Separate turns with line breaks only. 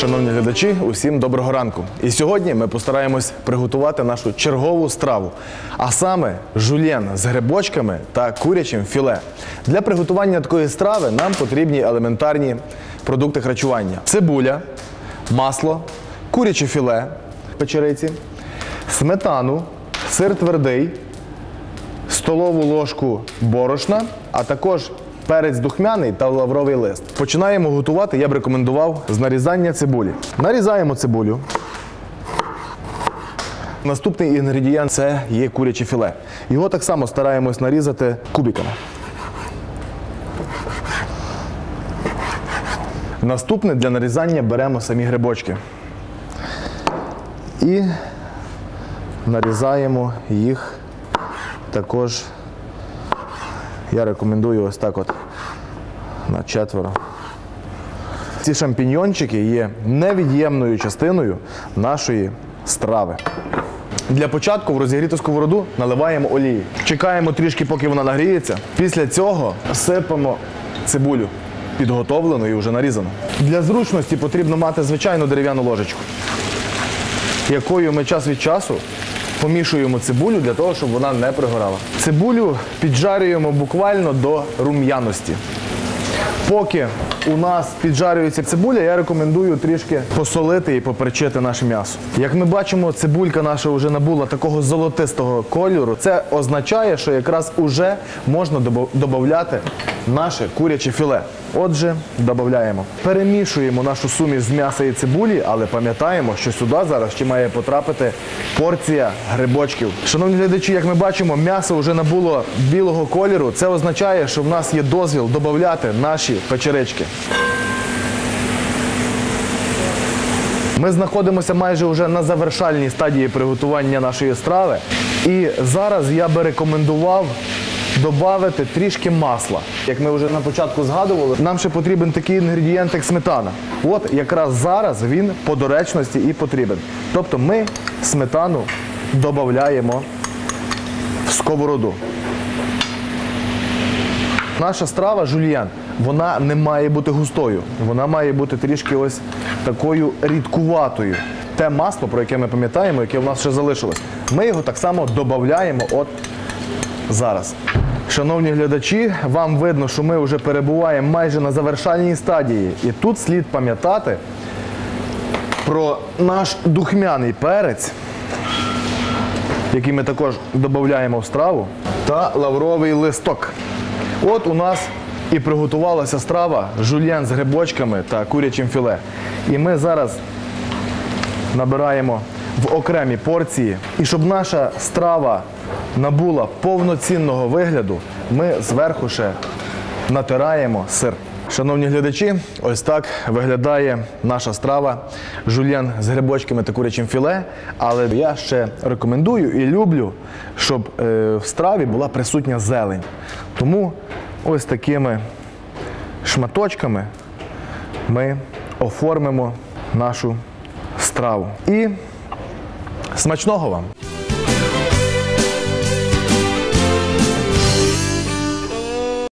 Шановні глядачі, усім доброго ранку. І сьогодні ми постараємось приготувати нашу чергову страву, а саме жульєн з грибочками та курячим філе. Для приготування такої страви нам потрібні елементарні продукти харчування: цибуля, масло, куряче філе, печериці, сметану, сир твердий, столову ложку борошна, а також перець духмяний та лавровий лист. Починаємо готувати, я б рекомендував з нарізання цибулі. Нарізаємо цибулю. Наступний інгредієнт це є куряче філе. Його так само стараємось нарізати кубиками. Наступне для нарізання беремо самі грибочки. І нарізаємо їх також. Я рекомендую ось так от на четверо. Ці шампіньйончики є невід'ємною частиною нашої страви. Для початку в розігріту сковороду наливаємо олії. Чекаємо трішки, поки вона нагріється. Після цього сипемо цибулю, підготовлену і вже нарізану. Для зручності потрібно мати звичайну дерев'яну ложечку, якою ми час від часу помішуємо цибулю для того, щоб вона не пригорала. Цибулю піджарюємо буквально до рум'яності. Поки у нас піджарюється цибуля, я рекомендую трішки посолити і поперчити наше м'ясо. Як ми бачимо, цибулька наша вже набула такого золотистого кольору. Це означає, що якраз уже можна додати наше куряче філе. Отже, додаємо. Перемішуємо нашу суміш з м'яса і цибулі, але пам'ятаємо, що сюди зараз ще має потрапити порція грибочків. Шановні глядачі, як ми бачимо, м'ясо вже набуло білого кольору. Це означає, що в нас є дозвіл додати наші печерички. Ми знаходимося майже вже на завершальній стадії приготування нашої страви. І зараз я би рекомендував додати трішки масла. Як ми вже на початку згадували, нам ще потрібен такий інгредієнт, як сметана. От якраз зараз він по доречності і потрібен. Тобто ми сметану додаємо в сковороду. Наша страва жульєн, вона не має бути густою, вона має бути трішки ось такою рідкуватою. Те масло, про яке ми пам'ятаємо, яке в нас ще залишилось, ми його так само додаємо от зараз. Шановні глядачі, вам видно, що ми вже перебуваємо майже на завершальній стадії. І тут слід пам'ятати про наш духмяний перець, який ми також додаємо в страву, та лавровий листок. От у нас і приготувалася страва жульєн з грибочками та курячим філе. І ми зараз набираємо в окремі порції. І щоб наша страва набула повноцінного вигляду, ми зверху ще натираємо сир. Шановні глядачі, ось так виглядає наша страва жульєн з грибочками та курячим філе. Але я ще рекомендую і люблю, щоб е, в страві була присутня зелень. Тому ось такими шматочками ми оформимо нашу страву. І Смачного вам!